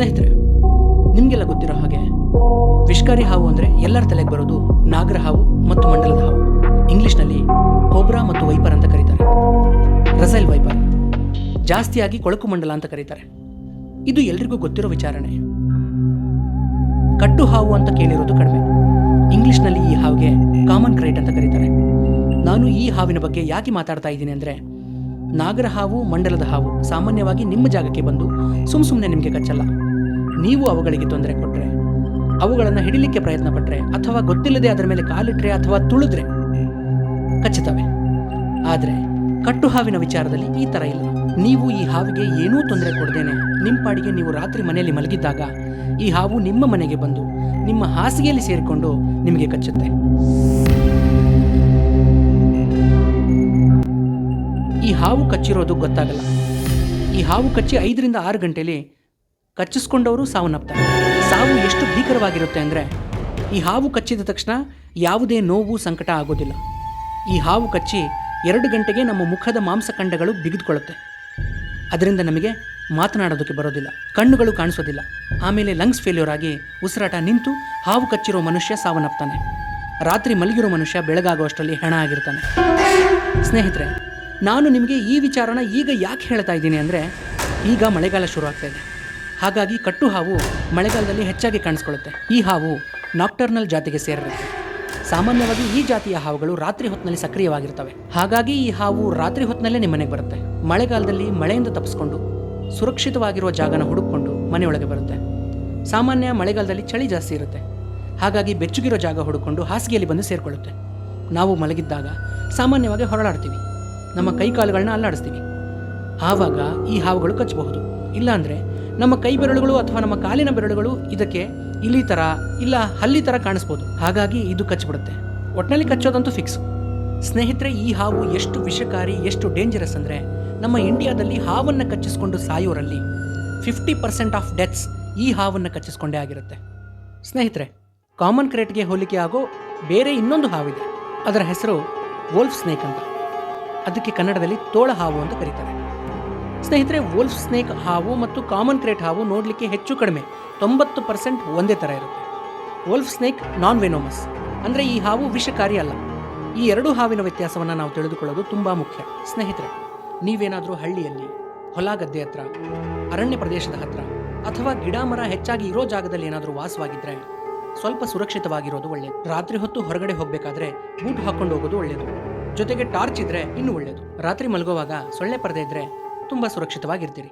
ಸ್ನೇಹಿತರೆ, ನಿಮಗೆಲ್ಲ ಗೊತ್ತಿರೋ ಹಾಗೆ ವಿಷ್ಕಾರಿ ಹಾವು ಅಂದರೆ ಎಲ್ಲರ ತಲೆಗೆ ಬರೋದು ನಾಗರ ಹಾವು ಮತ್ತು ಮಂಡಲದ ಹಾವು. ಇಂಗ್ಲೀಷ್ನಲ್ಲಿ ಕೋಬ್ರಾ ಮತ್ತು ವೈಪರ್ ಅಂತ ಕರೀತಾರೆ. Russell viper. ಜಾಸ್ತಿಯಾಗಿ ಕೊಳಕು ಮಂಡಲ ಅಂತ ಕರೀತಾರೆ. ಇದು ಎಲ್ರಿಗೂ ಗೊತ್ತಿರೋ ವಿಚಾರಣೆ. ಕಟ್ಟು ಹಾವು ಅಂತ ಕೇಳಿರೋದು ಕಡಿಮೆ. ಇಂಗ್ಲೀಷ್ನಲ್ಲಿ ಈ ಹಾವಿಗೆ ಕಾಮನ್ ಕ್ರೈಟ್ ಅಂತ ಕರೀತಾರೆ. ನಾನು ಈ ಹಾವಿನ ಬಗ್ಗೆ ಯಾಕೆ ಮಾತಾಡ್ತಾ ಇದ್ದೀನಿ ಅಂದರೆ, ನಾಗರ ಹಾವು, ಮಂಡಲದ ಹಾವು ಸಾಮಾನ್ಯವಾಗಿ ನಿಮ್ಮ ಜಾಗಕ್ಕೆ ಬಂದು ಸುಮ್ ಸುಮ್ಮನೆ ನಿಮಗೆ ಕಚ್ಚಲ್ಲ. ನೀವು ಅವುಗಳಿಗೆ ತೊಂದರೆ ಕೊಟ್ಟರೆ ಅವುಗಳನ್ನು ಹಿಡಿಲಿಕ್ಕೆ ಪ್ರಯತ್ನ ಪಟ್ಟರೆ ಅಥವಾ ಗೊತ್ತಿಲ್ಲದೆ ಅದರ ಮೇಲೆ ಕಾಲಿಟ್ಟರೆ ಅಥವಾ ತುಳಿದ್ರೆ ಖಚಿತವೇ ಆದರೆ ಕಟ್ಟು ಹಾವಿನ ವಿಚಾರದಲ್ಲಿ ಈ ಥರ ಇಲ್ಲ. ನೀವು ಈ ಹಾವಿಗೆ ಏನೂ ತೊಂದರೆ ಕೊಡದೇನೆ ನಿಮ್ಮ ಪಾಡಿಗೆ ನೀವು ರಾತ್ರಿ ಮನೆಯಲ್ಲಿ ಮಲಗಿದ್ದಾಗ ಈ ಹಾವು ನಿಮ್ಮ ಮನೆಗೆ ಬಂದು ನಿಮ್ಮ ಹಾಸಿಗೆಯಲ್ಲಿ ಸೇರಿಕೊಂಡು ನಿಮಗೆ ಕಚ್ಚುತ್ತೆ. ಈ ಹಾವು ಕಚ್ಚಿರೋದು ಗೊತ್ತಾಗಲ್ಲ. ಈ ಹಾವು ಕಚ್ಚಿ ಐದರಿಂದ ಆರು ಗಂಟೆಯಲ್ಲಿ ಕಚ್ಚಿಸ್ಕೊಂಡವರು ಸಾವನ್ನಪ್ತಾರೆ ಸಾವು ಎಷ್ಟು ಭೀಕರವಾಗಿರುತ್ತೆ ಅಂದರೆ, ಈ ಹಾವು ಕಚ್ಚಿದ ತಕ್ಷಣ ಯಾವುದೇ ನೋವು ಸಂಕಟ ಆಗೋದಿಲ್ಲ. ಈ ಹಾವು ಕಚ್ಚಿ ಎರಡು ಗಂಟೆಗೆ ನಮ್ಮ ಮುಖದ ಮಾಂಸಖಂಡಗಳು ಬಿಗಿದುಕೊಳ್ಳುತ್ತೆ. ಅದರಿಂದ ನಮಗೆ ಮಾತನಾಡೋದಕ್ಕೆ ಬರೋದಿಲ್ಲ, ಕಣ್ಣುಗಳು ಕಾಣಿಸೋದಿಲ್ಲ. ಆಮೇಲೆ ಲಂಗ್ಸ್ ಫೇಲ್ಯೂರ್ ಆಗಿ ಉಸಿರಾಟ ನಿಂತು ಹಾವು ಕಚ್ಚಿರೋ ಮನುಷ್ಯ ಸಾವನ್ನಪ್ತಾನೆ. ರಾತ್ರಿ ಮಲಗಿರೋ ಮನುಷ್ಯ ಬೆಳಗಾಗುವಷ್ಟರಲ್ಲಿ ಹೆಣ ಆಗಿರ್ತಾನೆ. ಸ್ನೇಹಿತರೆ, ನಾನು ನಿಮಗೆ ಈ ವಿಚಾರನ ಈಗ ಯಾಕೆ ಹೇಳ್ತಾ ಇದ್ದೀನಿ ಅಂದರೆ, ಈಗ ಮಳೆಗಾಲ ಶುರು ಆಗ್ತಾ ಹಾಗಾಗಿ ಕಟ್ಟು ಹಾವು ಮಳೆಗಾಲದಲ್ಲಿ ಹೆಚ್ಚಾಗಿ ಕಾಣಿಸ್ಕೊಳ್ಳುತ್ತೆ. ಈ ಹಾವು ನಾಕ್ಟರ್ನಲ್ ಜಾತಿಗೆ ಸೇರಿರುತ್ತೆ. ಸಾಮಾನ್ಯವಾಗಿ ಈ ಜಾತಿಯ ಹಾವುಗಳು ರಾತ್ರಿ ಹೊತ್ತಿನಲ್ಲಿ ಸಕ್ರಿಯವಾಗಿರ್ತವೆ. ಹಾಗಾಗಿ ಈ ಹಾವು ರಾತ್ರಿ ಹೊತ್ತಿನಲ್ಲೇ ನಿಮ್ಮ ಮನೆಗೆ ಬರುತ್ತೆ. ಮಳೆಗಾಲದಲ್ಲಿ ಮಳೆಯಿಂದ ತಪ್ಪಿಸ್ಕೊಂಡು, ಸುರಕ್ಷಿತವಾಗಿರುವ ಜಾಗನ ಹುಡುಕೊಂಡು ಮನೆಯೊಳಗೆ ಬರುತ್ತೆ. ಸಾಮಾನ್ಯ ಮಳೆಗಾಲದಲ್ಲಿ ಚಳಿ ಜಾಸ್ತಿ ಇರುತ್ತೆ. ಹಾಗಾಗಿ ಬೆಚ್ಚಗಿರೋ ಜಾಗ ಹುಡುಕೊಂಡು ಹಾಸಿಗೆಯಲ್ಲಿ ಬಂದು ಸೇರಿಕೊಳ್ಳುತ್ತೆ. ನಾವು ಮಲಗಿದ್ದಾಗ ಸಾಮಾನ್ಯವಾಗಿ ಹೊರಳಾಡ್ತೀವಿ. ನಮ್ಮ ಕೈಕಾಲುಗಳನ್ನ ಅಲ್ಲಾಡಿಸ್ತೀವಿ. ಆವಾಗ ಈ ಹಾವುಗಳು ಕಚ್ಚಬಹುದು. ಇಲ್ಲಾಂದರೆ ನಮ್ಮ ಕೈ ಬೆರಳುಗಳು ಅಥವಾ ನಮ್ಮ ಕಾಲಿನ ಬೆರಳುಗಳು ಇದಕ್ಕೆ ಇಲಿ ಥರ ಇಲ್ಲ ಹಲ್ಲಿ ಥರ ಕಾಣಿಸ್ಬೋದು. ಹಾಗಾಗಿ ಇದು ಕಚ್ಚಿಬಿಡುತ್ತೆ. ಒಟ್ಟಿನಲ್ಲಿ ಕಚ್ಚೋದಂತೂ ಫಿಕ್ಸ್ ಸ್ನೇಹಿತರೆ, ಈ ಹಾವು ಎಷ್ಟು ವಿಷಕಾರಿ, ಎಷ್ಟು ಡೇಂಜರಸ್ ಅಂದರೆ ನಮ್ಮ ಇಂಡಿಯಾದಲ್ಲಿ ಹಾವನ್ನು ಕಚ್ಚಿಸ್ಕೊಂಡು ಸಾಯೋರಲ್ಲಿ ಫಿಫ್ಟಿ ಪರ್ಸೆಂಟ್ ಆಫ್ ಡೆತ್ಸ್ ಈ ಹಾವನ್ನು ಕಚ್ಚಿಸ್ಕೊಂಡೇ ಆಗಿರುತ್ತೆ. ಸ್ನೇಹಿತರೆ ಕಾಮನ್ ಕ್ರೇಟ್ಗೆ ಹೋಲಿಕೆ ಆಗೋ ಬೇರೆ ಇನ್ನೊಂದು ಹಾವಿದೆ. ಅದರ ಹೆಸರು ವೋಲ್ಫ್ ಸ್ನೇಕ್ ಅಂತ. ಅದಕ್ಕೆ ಕನ್ನಡದಲ್ಲಿ ತೋಳ ಹಾವು ಅಂತ ಕರೀತಾರೆ. ಸ್ನೇಹಿತರೆ ವೋಲ್ಫ್ ಸ್ನೇಕ್ ಹಾವು ಮತ್ತು ಕಾಮನ್ ಕ್ರೇಟ್ ಹಾವು ನೋಡಲಿಕ್ಕೆ ಹೆಚ್ಚು ಕಡಿಮೆ. ತೊಂಬತ್ತು ಪರ್ಸೆಂಟ್ ಒಂದೇ ಥರ ಇರುತ್ತೆ. ವೋಲ್ಫ್ ಸ್ನೇಕ್ ನಾನ್ ವೆನೋಮಸ್ ಅಂದರೆ ಈ ಹಾವು ವಿಷಕಾರಿ ಅಲ್ಲ. ಈ ಎರಡು ಹಾವಿನ ವ್ಯತ್ಯಾಸವನ್ನು ನಾವು ತಿಳಿದುಕೊಳ್ಳೋದು ತುಂಬ ಮುಖ್ಯ. ಸ್ನೇಹಿತರೆ, ನೀವೇನಾದರೂ ಹಳ್ಳಿಯಲ್ಲಿ ಹೊಲ ಗದ್ದೆ ಹತ್ರ, ಅರಣ್ಯ ಪ್ರದೇಶದ ಹತ್ರ, ಅಥವಾ ಗಿಡ ಮರ ಹೆಚ್ಚಾಗಿ ಇರೋ ಜಾಗದಲ್ಲಿ ಏನಾದರೂ ವಾಸವಾಗಿದ್ದರೆ ಸ್ವಲ್ಪ ಸುರಕ್ಷಿತವಾಗಿರೋದು ಒಳ್ಳೆಯದು ರಾತ್ರಿ ಹೊತ್ತು ಹೊರಗಡೆ ಹೋಗಬೇಕಾದ್ರೆ ಬೂಟ್ ಹಾಕ್ಕೊಂಡು ಹೋಗೋದು ಒಳ್ಳೆಯದು ಜೊತೆಗೆ ಟಾರ್ಚ್ ಇದ್ರೆ ಇನ್ನೂ ಒಳ್ಳೆಯದು ರಾತ್ರಿ ಮಲಗುವಾಗ ಸೊಳ್ಳೆ ಪರದೆ ಇದ್ರೆ ತುಂಬ ಸುರಕ್ಷಿತವಾಗಿರ್ತೀರಿ.